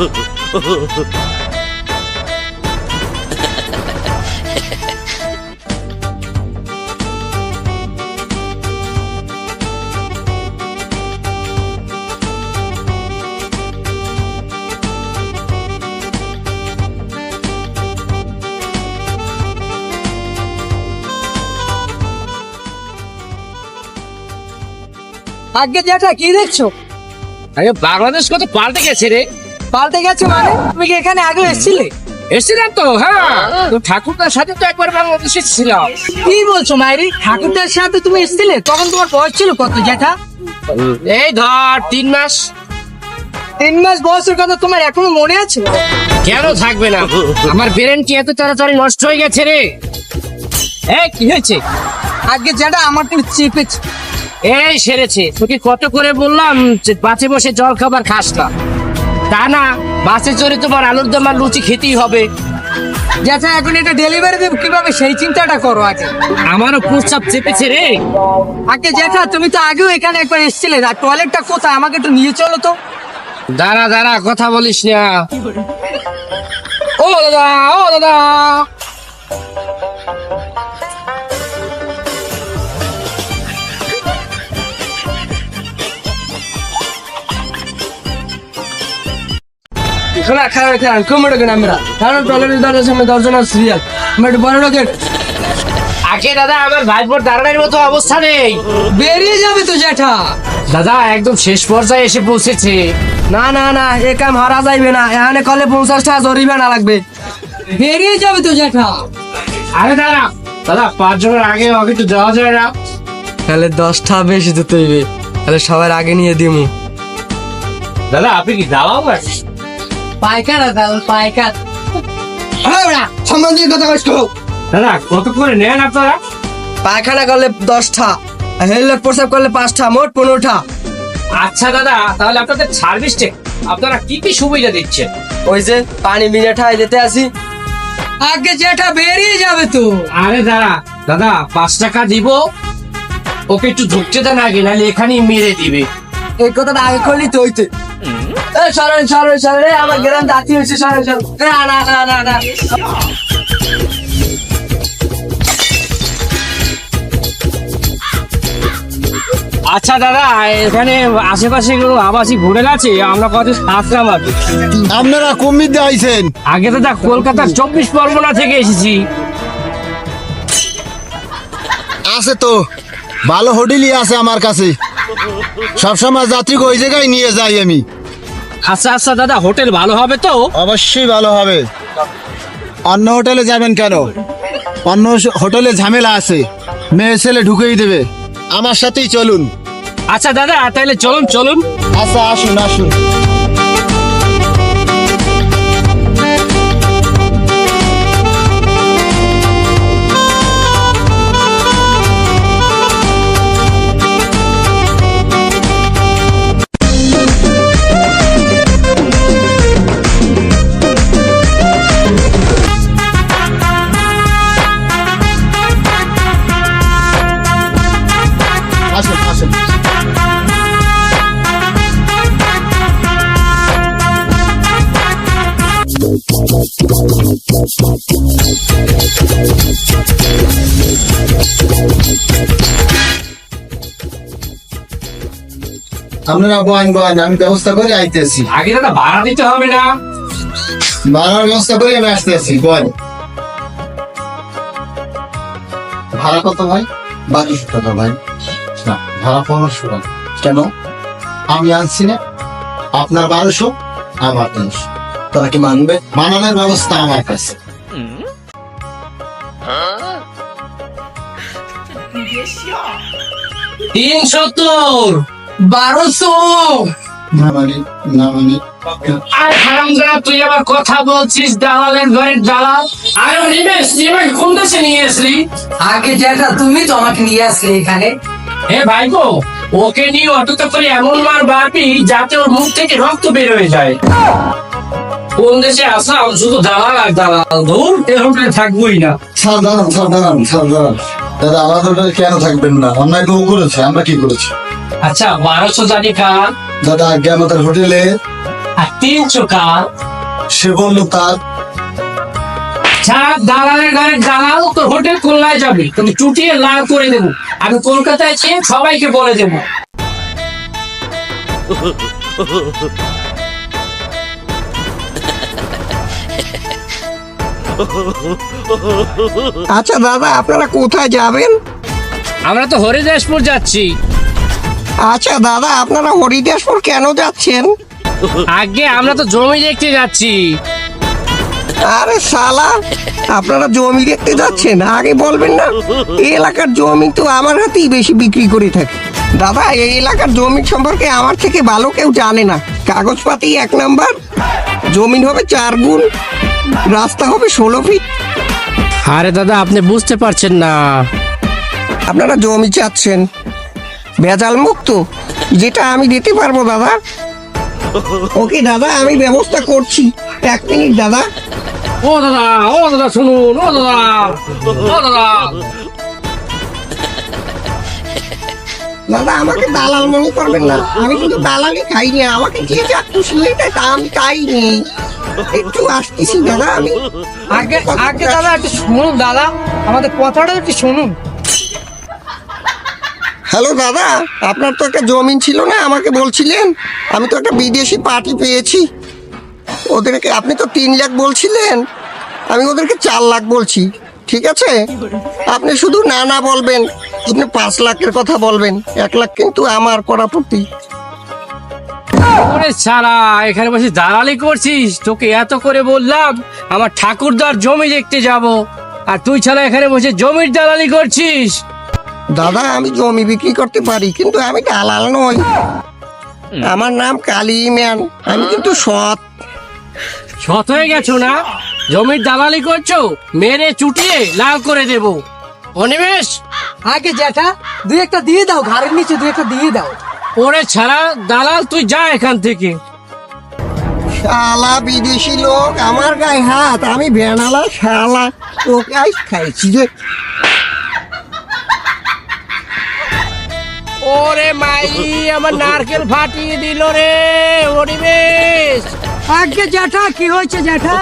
আগে জ্যাঠা কি দেখছ? আরে বাংলাদেশ কত পাল্টে গেছে রে। পাল্টে গেছে মানে? তুমি কি এখানে আগে এসেছিলে? এসেছিলাম তো হ্যাঁ। তো ঠাকুরদার সাথে তো একবার বাংলাদেশে ছিলাম। কি বলছো মায়েরি ঠাকুরদার সাথে তুমি এসেছিলে? তখন তোমার বয়স ছিল কত জ্যাঠা? এই ধর তিন মাস। তিন মাস বয়সের কথা তোমার এখনও মনে আছে? কেন থাকবে না? আমার ব্রেন কি এত তাড়াতাড়ি নষ্ট হয়ে গেছে রে। এই কি হয়েছে? আগে জ্যাঠা আমার তো চেপেছে। এই সেরেছে তোকে কত করে বললাম বাঁচে বসে জল খাবার খাস না। তা না বাসে চড়ে তোমার আলুর দম আর লুচি খেতেই হবে। জ্যাঠা এখন এটা ডেলিভারি দেবো কীভাবে? সেই চিন্তাটা করো আগে। আমারও প্রস্তাব চেপেছে রে। আগে জ্যাঠা তুমি তো আগেও এখানে একবার এসেছিলে আর টয়লেটটা কোথায়? আমাকে একটু নিয়ে চলো তো। দাঁড়া দাঁড়া কথা বলিস না। ও দাদা ও দাদা। শোনা খারাপ খারাপ কমে কেন আমরা। কারণ টয়লেটের দরজার সামনে দর্জন আর সিরিয়াল আমরা একটু বড় লোকের আগে দাদা আমার ভাইপোর দাঁড়ানোর মতো অবস্থা নেই। বেরিয়ে যাবে তো জ্যাঠা। দাদা একদম শেষ পর্যায়ে এসে পৌঁছেছে। না না না এ কাম হারা যাইবে না। এখানে কলে পঞ্চাশ টাকা জরিমানা লাগবে। বেরিয়ে যাবে তো জ্যাঠা। আরে দাদা দাদা পাঁচজনের আগে আগে তো যাওয়া যায় না। তাহলে দশটা বেশি দিতে হইবে। তাহলে সবার আগে নিয়ে দিমু। দাদা আপনি কি দাওয়া পাইকার দাও পাইকার সম্মান দিয়ে কথা কষ্ট দাদা কত করে নেন আপনারা? পায়খানা করলে দশটা হেলমেট প্রসাব করলে পাঁচটা মোট পনেরোটা। আচ্ছা দাদা তাহলে আপনাদের সার্ভিসটা আপনারা কি কি সুবিধা দিচ্ছেন? ওই যে পানি মিনিটায় যেতে আসি। আগে যেটা বেরিয়ে যাবে তো। আরে দাদা দাদা পাঁচ টাকা দিব। ওকে একটু ঢুকতে দেন আগে নাহলে এখানেই মেরে দিবে। এই কথাটা আগে করলি তো হইতে সরেন সরেন সরেন আমার গ্রাম দাঁতি হয়েছে সরেন সরেন না না না না না। আচ্ছা দাদা এখানে আশেপাশে কোনো আবাসিক হোটেল আছে? আমরা কত আসলাম আর আপনারা কমিতে আইছেন? আগে তো দাদা কলকাতার চব্বিশ পরগনা থেকে এসেছি। আছে তো। ভালো হোটেলই আছে আমার কাছে। সবসময় যাত্রীকে ওই জায়গায় নিয়ে যাই আমি। আচ্ছা আচ্ছা দাদা হোটেল ভালো হবে তো? অবশ্যই ভালো হবে। অন্য হোটেলে যাবেন কেন? অন্য হোটেলে ঝামেলা আছে। মেয়ে ছেলে ঢুকেই দেবে। আমার সাথেই চলুন। আচ্ছা দাদা তাহলে চলুন চলুন। আচ্ছা আসুন আসুন। আসুন আপনারা বয়েন বয়েন আমি ব্যবস্থা করে আইতেছি। আগে দাদা ভাড়া দিতে হবে না। ভাড়ার ব্যবস্থা করে আমি আসতেছি বয়েন। ভাড়া কত ভাই? বারোশো টাকা ভাই। না ভাড়া পনেরোশো টাকা। কেন? আমি আনছি না। আপনার বারোশো আমার তিনশো তারা কি মানবে? মানানোর ব্যবস্থা আমার কাছে। তিন সত্তর বারোশো। মানে মানে আর হারামজাদা তুই আবার কথা বলছিস দালালের ঘরের দালাল। আর নিবেশ তুই আমাকে কোন দেশে নিয়ে আসলি। আগে যেটা তুমি তো আমাকে নিয়ে আসলে এখানে। হে ভাইগো ওকে নিয়ে অটোতে করে এমন মার বাপি যাতে ওর মুখ থেকে রক্ত বের হয়ে যায়। কোন দেশে আসলাম শুধু দালাল আর দালাল। ধুর এ হোটেলে থাকবোই না। স্যার দাঁড়ান স্যার দাঁড়ান স্যার দাঁড়ান দাদা আমাদের হোটেলে কেন থাকবেন না? অন্যায় কেউ করেছে আমরা কি করেছি? আচ্ছা বারোশো জানি কার? দাদা আগে আমাদের হোটেলে। আর তিনশো কার? সে বলল তার। সারা দালালের ঘরে দালাল তোর হোটেল খুলনায় যাবে? তুমি চুটিয়ে লাল করে দেবো। আমি কলকাতায় চেয়ে সবাইকে বলে দেবো। আচ্ছা দাদা আপনারা কোথায় যাবেন? আমরা তো হরিদাসপুর যাচ্ছি। আচ্ছা দাদা আপনারা হরিদাসপুর কেন যাচ্ছেন? আগে আমরা তো জমি দেখতে যাচ্ছি। আরে শালা আপনারা জমি দেখতে যাচ্ছেন? আগে বলবেন না এই এলাকার জমি তো আমার হাতেই বেশি বিক্রি করে থাকে। দাদা এই এলাকার জমি সম্পর্কে আমার থেকে ভালো কেউ জানে না। কাগজপাতি এক নাম্বার জমিন হবে চার গুণ রাস্তা হবে ষোলো ফিট। আরে দাদা আপনি বুঝতে পারছেন না। আপনারা জমি চাচ্ছেন। ভেজাল মুক্ত। যেটা আমি দিতে পারব দাদা। ওকে দাদা আমি ব্যবস্থা করছি। এক মিনিট দাদা। ও দাদা ও দাদা শুনুন ও দাদা। ও দাদা। দাদা আমাকে দালাল মনে করবেন না। আমি কিন্তু দালালি খাইনি আমাকে যে যা খুশি এটা তা আমি চাইনি। একটু আসতেছি দাদা আমি আগে আগে দাদা একটু শুনুন দাদা। আমাদের কথাটা একটু শুনুন। হ্যালো দাদা, আপনার তো একটা জমিন ছিল না, আমাকে বলছিলেন, আমি তো একটা বিদেশি পার্টি পেয়েছি। ওদেরকে, আপনি তো তিন লাখ বলছিলেন, আমি ওদেরকে চার লাখ বলছি, ঠিক আছে? আপনি শুধু না না বলবেন, আপনি পাঁচ লাখের কথা বলবেন, এক লাখ কিন্তু আমার করাপতি ওরে সারা এখানে বসে দালালি করছিস? তোকে এত করে বললাম, আমার ঠাকুরদার জমি দেখতে যাব। আর তুই ছাড়া এখানে বসে জমির দালালি করছিস। দাদা আমি জমি বিক্রি করতে পারি কিন্তু আমি দালাল নই। আমার নাম কালী ম্যান আমি কিন্তু সৎ। সৎ হয়ে গেছো না? জমির দালালি করছ মেরে চুটিয়ে লাল করে দেব। অনিমেষ আগে জ্যাঠা দুই একটা দিয়ে দাও ঘাড়ের নিচে দুই একটা দিয়ে দাও। ওরে ছাড়া দালাল তুই যা এখান থেকে। শালা বিদেশি লোক আমার গায়ে হাত আমি বেনালা শালা তোকে আইস খাইছি যে। ওরে মাই আমার নারকেল ফাটিয়ে দিল রে অনিমেষ আগে জ্যাঠা কি হয়েছে জ্যাঠা?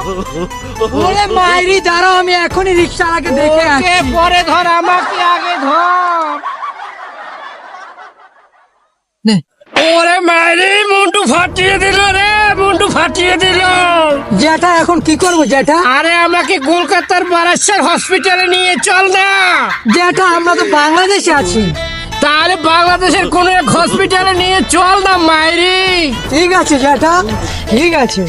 ওরে মাইরি দাঁড়াও আমি এখনই রিক্সা আগে দেখে আসছি। পরে ধর আমাকে আগে ধর। নে। ওরে মাইরি মুন্টু ফাটিয়ে দিল রে মুন্টু ফাটিয়ে দিল। জ্যাঠা এখন কি করব জ্যাঠা? আরে আমাকে কলকাতার বারাসার হসপিটালে নিয়ে চল না। জ্যাঠা আমরা তো বাংলাদেশে আছি। আরে বাংলাদেশের কোন এক হসপিটালে নিয়ে চল না মাইরি ঠিক আছে জ্যাঠা ঠিক আছে